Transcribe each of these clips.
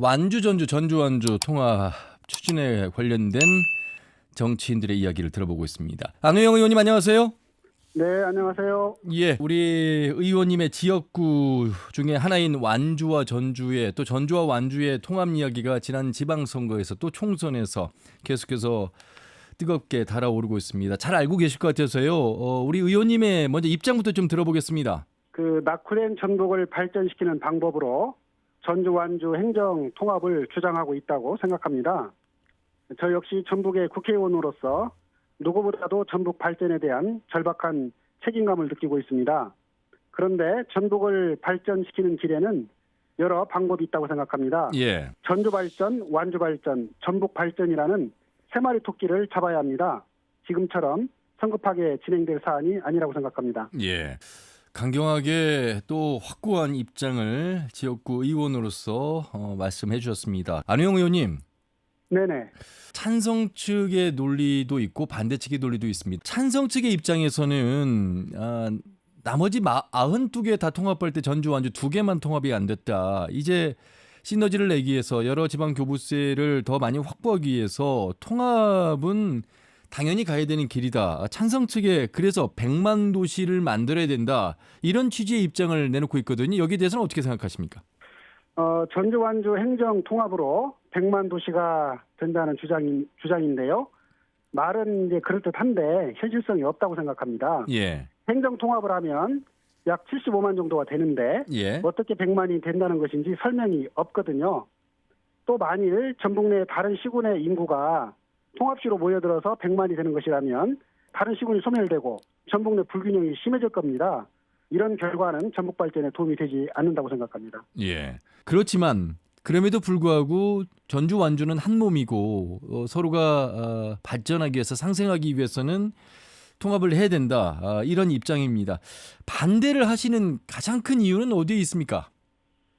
완주 전주 전주 완주 통합 추진에 관련된 정치인들의 이야기를 들어보고 있습니다. 안우영 의원님 안녕하세요. 네, 안녕하세요. 예, 우리 의원님의 지역구 중에 하나인 완주와 전주의 또 전주와 완주의 통합 이야기가 지난 지방선거에서 또 총선에서 계속해서 뜨겁게 달아오르고 있습니다. 잘 알고 계실 것 같아서요. 어, 우리 의원님의 먼저 입장부터 좀 들어보겠습니다. 그 낙후된 전북을 발전시키는 방법으로 전주 완주 행정 통합을 주장하고 있다고 생각합니다. 저 역시 전북의 국회의원으로서 누구보다도 전북 발전에 대한 절박한 책임감을 느끼고 있습니다. 그런데 전북을 발전시키는 길에는 여러 방법이 있다고 생각합니다. 예. 전주 발전, 완주 발전, 전북 발전이라는 세 마리 토끼를 잡아야 합니다. 지금처럼 성급하게 진행될 사안이 아니라고 생각합니다. 예. 강경하게 또 확고한 입장을 지역구 의원으로서 어, 말씀해 주셨습니다. 안우영 의원님, 네네. 찬성 측의 논리도 있고 반대 측의 논리도 있습니다. 찬성 측의 입장에서는 아, 나머지 마, 92개 다 통합할 때 전주 완주 두 개만 통합이 안 됐다. 이제 시너지를 내기 위해서 여러 지방 교부세를 더 많이 확보하기 위해서 통합은 당연히 가야 되는 길이다. 찬성 측에 그래서 100만 도시를 만들어야 된다. 이런 취지의 입장을 내놓고 있거든요. 여기에 대해서는 어떻게 생각하십니까? 어, 전주 완주 행정 통합으로 100만 도시가 된다는 주장인, 주장인데요. 말은 이제 그럴듯한데 현실성이 없다고 생각합니다. 예. 행정 통합을 하면 약 75만 정도가 되는데 예. 어떻게 100만이 된다는 것인지 설명이 없거든요. 또 만일 전북 내 다른 시군의 인구가 통합시로 모여들어서 100만이 되는 것이라면 다른 시군이 소멸되고 전북 내 불균형이 심해질 겁니다. 이런 결과는 전북 발전에 도움이 되지 않는다고 생각합니다. 예. 그렇지만 그럼에도 불구하고 전주 완주는 한 몸이고 어, 서로가 어, 발전하기 위해서 상생하기 위해서는 통합을 해야 된다 아, 이런 입장입니다. 반대를 하시는 가장 큰 이유는 어디에 있습니까?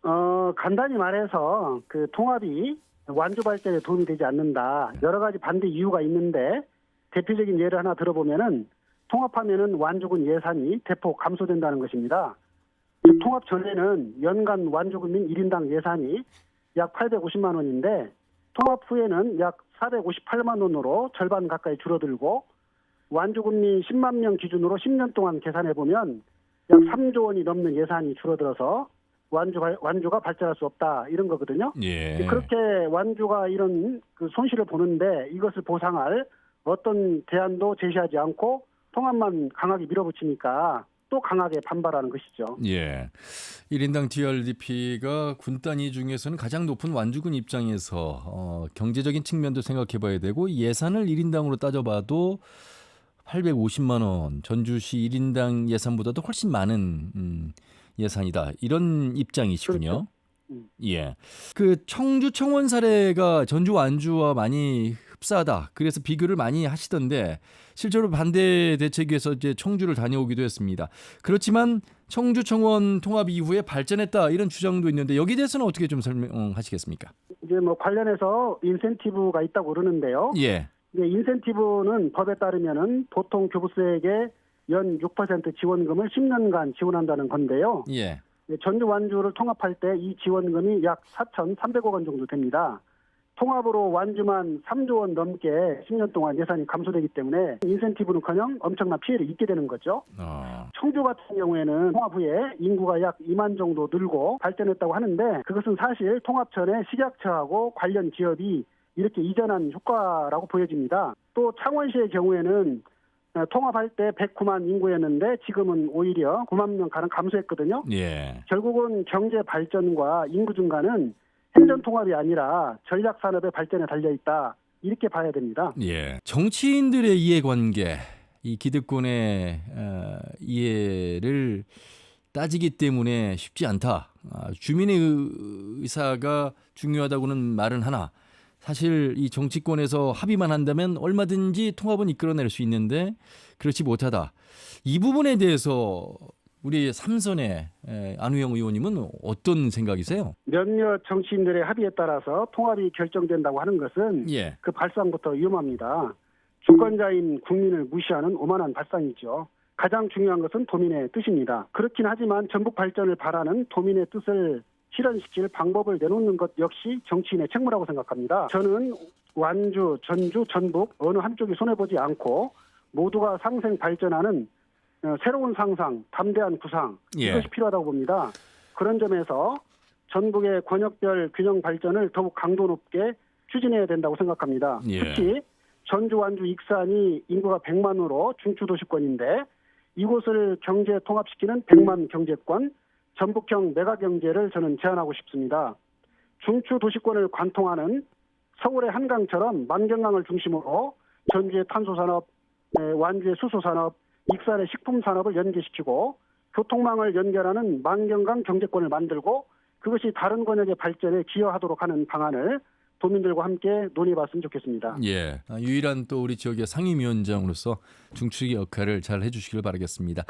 어, 간단히 말해서 그 통합이 완주 발전에 도움이 되지 않는다. 여러 가지 반대 이유가 있는데 대표적인 예를 하나 들어보면은 통합하면은 완주군 예산이 대폭 감소된다는 것입니다. 이 통합 전에는 연간 완주군민 1인당 예산이 약 850만 원인데 통합 후에는 약 458만 원으로 절반 가까이 줄어들고 완주군민 10만 명 기준으로 10년 동안 계산해 보면 약 3조 원이 넘는 예산이 줄어들어서 완주 발- 완주가 발전할 수 없다 이런 거거든요. 예. 그렇게 완주가 이런 그 손실을 보는데 이것을 보상할 어떤 대안도 제시하지 않고 통합만 강하게 밀어붙이니까 또 강하게 반발하는 것이죠. 예. 1인당 DRDP가 군 단위 중에서는 가장 높은 완주군 입장에서 어, 경제적인 측면도 생각해 봐야 되고 예산을 1인당으로 따져봐도 850만 원, 전주시 1인당 예산보다도 훨씬 많은 음, 예산이다. 이런 입장이시군요. 그렇죠. 음. 예. 그 청주 청원 사례가 전주 완주와 많이 흡사하다. 그래서 비교를 많이 하시던데 실제로 반대 대책위에서 이제 청주를 다녀오기도 했습니다. 그렇지만 청주 청원 통합 이후에 발전했다 이런 주장도 있는데 여기에 대해서는 어떻게 좀 설명하시겠습니까? 이제 뭐 관련해서 인센티브가 있다고 그러는데요. 예. 인센티브는 법에 따르면은 보통 교부세에게 연 6% 지원금을 10년간 지원한다는 건데요. 예. 네, 전주 완주를 통합할 때 이 지원금이 약 4,300억 원 정도 됩니다. 통합으로 완주만 3조 원 넘게 10년 동안 예산이 감소되기 때문에 인센티브는커녕 엄청난 피해를 입게 되는 거죠. 어. 청주 같은 경우에는 통합 후에 인구가 약 2만 정도 늘고 발전했다고 하는데 그것은 사실 통합 전에 식약처하고 관련 기업이 이렇게 이전한 효과라고 보여집니다. 또 창원시의 경우에는 어, 통합할 때 109만 인구였는데 지금은 오히려 9만 명 가량 감소했거든요. 예. 결국은 경제 발전과 인구 증가는 행정 통합이 아니라 전략 산업의 발전에 달려 있다. 이렇게 봐야 됩니다. 예. 정치인들의 이해관계, 이 기득권의 어, 이해를 따지기 때문에 쉽지 않다. 아, 주민의 의- 의사가 중요하다고는 말은 하나 사실 이 정치권에서 합의만 한다면 얼마든지 통합은 이끌어낼 수 있는데 그렇지 못하다. 이 부분에 대해서 우리 삼선의 에, 안우영 의원님은 어떤 생각이세요? 몇몇 정치인들의 합의에 따라서 통합이 결정된다고 하는 것은 예. 그 발상부터 위험합니다. 주권자인 국민을 무시하는 오만한 발상이죠. 가장 중요한 것은 도민의 뜻입니다. 그렇긴 하지만 전북 발전을 바라는 도민의 뜻을 실현시킬 방법을 내놓는 것 역시 정치인의 책무라고 생각합니다. 저는 완주, 전주, 전북 어느 한쪽이 손해보지 않고 모두가 상생 발전하는 어, 새로운 상상, 담대한 구상 예. 이것이 필요하다고 봅니다. 그런 점에서 전북의 권역별 균형 발전을 더욱 강도 높게 추진해야 된다고 생각합니다. 예. 특히 전주, 완주, 익산이 인구가 100만으로 중추도시권인데 이곳을 경제 통합시키는 100만 경제권, 전북형 메가 경제를 저는 제안하고 싶습니다. 중추 도시권을 관통하는 서울의 한강처럼 만경강을 중심으로 전주의 탄소산업, 에, 완주의 수소산업, 익산의 식품산업을 연계시키고 교통망을 연결하는 만경강 경제권을 만들고 그것이 다른 권역의 발전에 기여하도록 하는 방안을 도민들과 함께 논의해봤으면 좋겠습니다. 예. 아, 유일한 또 우리 지역의 상임위원장으로서 중추의 역할을 잘 해주시길 바라겠습니다.